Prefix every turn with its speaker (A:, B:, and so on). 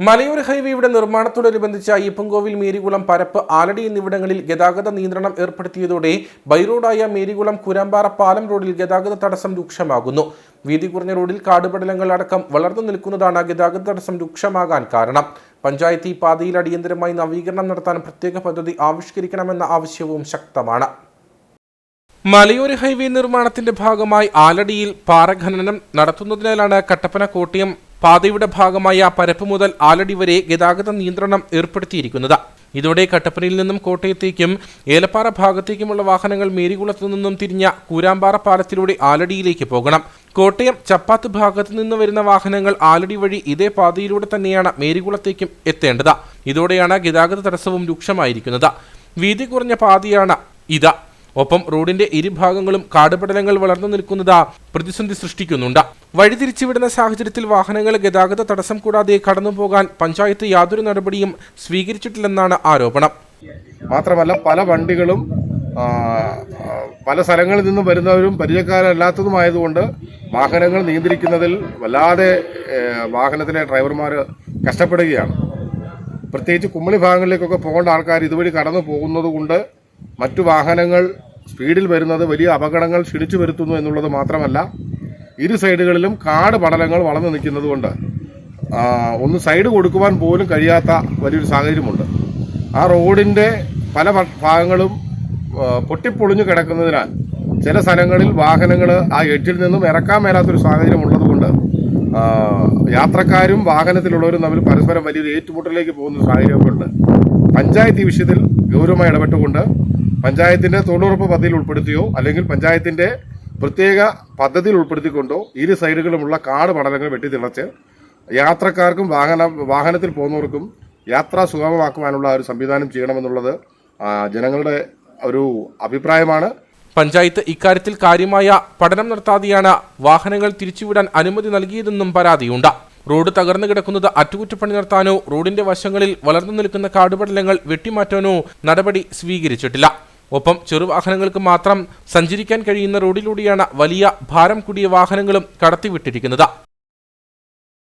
A: മലയോര ഹൈവേയുടെ നിർമ്മാണത്തോടനുബന്ധിച്ച് അയ്യപ്പൻകോവിൽ മേരികുളം പരപ്പ് ആലടി എന്നിവിടങ്ങളിൽ ഗതാഗത നിയന്ത്രണം ഏർപ്പെടുത്തിയതോടെ ബൈറോഡായ മേരികുളം കുരമ്പാറ പാലം റോഡിൽ ഗതാഗത തടസ്സം രൂക്ഷമാകുന്നു. വീതി കുറഞ്ഞ റോഡിൽ കാടുപടലങ്ങൾ അടക്കം വളർന്നു നിൽക്കുന്നതാണ് ഗതാഗത തടസ്സം രൂക്ഷമാകാൻ കാരണം. പഞ്ചായത്ത് ഈ പാതയിൽ അടിയന്തരമായി നവീകരണം നടത്താൻ പ്രത്യേക പദ്ധതി ആവിഷ്കരിക്കണമെന്ന ആവശ്യവും ശക്തമാണ്. മലയോര ഹൈവേ നിർമ്മാണത്തിന്റെ ഭാഗമായി ആലടിയിൽ പാറഖനനം നടത്തുന്നതിനാലാണ് കട്ടപ്പന കോട്ടയം പാതയുടെ ഭാഗമായ പരപ്പ് മുതൽ ആലടി വരെ ഗതാഗത നിയന്ത്രണം ഏർപ്പെടുത്തിയിരിക്കുന്നത്. ഇതോടെ കട്ടപ്പനയിൽ നിന്നും കോട്ടയത്തേക്കും ഏലപ്പാറ ഭാഗത്തേക്കുമുള്ള വാഹനങ്ങൾ മേരികുളത്തു നിന്നും തിരിഞ്ഞ കൂരാമ്പാറ പാലത്തിലൂടെ ആലടിയിലേക്ക് പോകണം. കോട്ടയം ചപ്പാത്ത് ഭാഗത്തു നിന്ന് വരുന്ന വാഹനങ്ങൾ ആലടി വഴി ഇതേ പാതയിലൂടെ തന്നെയാണ് മേരികുളത്തേക്കും എത്തേണ്ടത്. ഇതോടെയാണ് ഗതാഗത തടസ്സവും രൂക്ഷമായിരിക്കുന്നത്. വീതി കുറഞ്ഞ പാതയാണ് ഇത്. ഒപ്പം റോഡിന്റെ ഇരുഭാഗങ്ങളും കാടുപടലങ്ങൾ വളർന്നു നിൽക്കുന്നത് പ്രതിസന്ധി സൃഷ്ടിക്കുന്നുണ്ട്. വഴിതിരിച്ചുവിടുന്ന സാഹചര്യത്തിൽ വാഹനങ്ങൾ ഗതാഗത തടസ്സം കൂടാതെ കടന്നുപോകാൻ പഞ്ചായത്ത് യാതൊരു നടപടിയും സ്വീകരിച്ചിട്ടില്ലെന്നാണ് ആരോപണം.
B: മാത്രമല്ല പല വണ്ടികളും പല സ്ഥലങ്ങളിൽ നിന്നും വരുന്നവരും പരിചയക്കാരല്ലാത്തതുമായതുകൊണ്ട് വാഹനങ്ങൾ നിയന്ത്രിക്കുന്നതിൽ വല്ലാതെ വാഹനത്തിലെ ഡ്രൈവർമാർ കഷ്ടപ്പെടുകയാണ്. പ്രത്യേകിച്ച് കുമ്മളി ഭാഗങ്ങളിലേക്കൊക്കെ പോകേണ്ട ആൾക്കാർ ഇതുവഴി കടന്നു പോകുന്നത് കൊണ്ട് മറ്റു വാഹനങ്ങൾ സ്പീഡിൽ വരുന്നത് വലിയ അപകടങ്ങൾ ക്ഷണിച്ചു വരുത്തുന്നു എന്നുള്ളത് മാത്രമല്ല ഇരു സൈഡുകളിലും കാട് പടലങ്ങൾ വളർന്നു നിൽക്കുന്നത് കൊണ്ട് ഒന്ന് സൈഡ് കൊടുക്കുവാൻ പോലും കഴിയാത്ത വലിയൊരു സാഹചര്യമുണ്ട്. ആ റോഡിന്റെ പല ഭാഗങ്ങളും പൊട്ടിപ്പൊളിഞ്ഞു കിടക്കുന്നതിനാൽ ചില സ്ഥലങ്ങളിൽ വാഹനങ്ങൾ ആ എട്ടിൽ നിന്നും ഇറക്കാൻ മേലാത്തൊരു സാഹചര്യം ഉള്ളതുകൊണ്ട് യാത്രക്കാരും വാഹനത്തിലുള്ളവരും തമ്മിൽ പരസ്പരം വലിയൊരു ഏറ്റുമുട്ടലിലേക്ക് പോകുന്ന സാഹചര്യമൊക്കെ ഉണ്ട് പഞ്ചായത്ത് ഈ വിഷയത്തിൽ ഗൗരവമായി ഇടപെട്ടുകൊണ്ട് പഞ്ചായത്തിന്റെ തൊഴിലുറപ്പ് പദ്ധതിയിൽ ഉൾപ്പെടുത്തിയോ അല്ലെങ്കിൽ പഞ്ചായത്തിന്റെ പ്രത്യേക പദ്ധതിയിൽ ഉൾപ്പെടുത്തിക്കൊണ്ടോ ഇരു സൈഡുകളുമുള്ള കാട് പടലങ്ങൾ വെട്ടിത്തിളച്ച് യാത്രക്കാർക്കും വാഹന വാഹനത്തിൽ പോകുന്നവർക്കും യാത്ര സുഗമമാക്കുവാനുള്ള ഒരു സംവിധാനം ചെയ്യണമെന്നുള്ളത് ജനങ്ങളുടെ ഒരു അഭിപ്രായമാണ്.
A: പഞ്ചായത്ത് ഇക്കാര്യത്തിൽ കാര്യമായ പഠനം നടത്താതെയാണ് വാഹനങ്ങൾ തിരിച്ചുവിടാൻ അനുമതി നൽകിയതെന്നും പരാതിയുണ്ട്. റോഡ് തകർന്നു കിടക്കുന്നത് അറ്റകുറ്റപ്പണി നടത്താനോ റോഡിന്റെ വശങ്ങളിൽ വളർന്നു നിൽക്കുന്ന കാടുപടലങ്ങൾ വെട്ടിമാറ്റാനോ നടപടി സ്വീകരിച്ചിട്ടില്ല. ഒപ്പം ചെറുവാഹനങ്ങൾക്ക് മാത്രം സഞ്ചരിക്കാൻ കഴിയുന്ന റോഡിലൂടെയാണ് വലിയ ഭാരം കൂടിയ വാഹനങ്ങളും കടത്തിവിട്ടിരിക്കുന്നത്.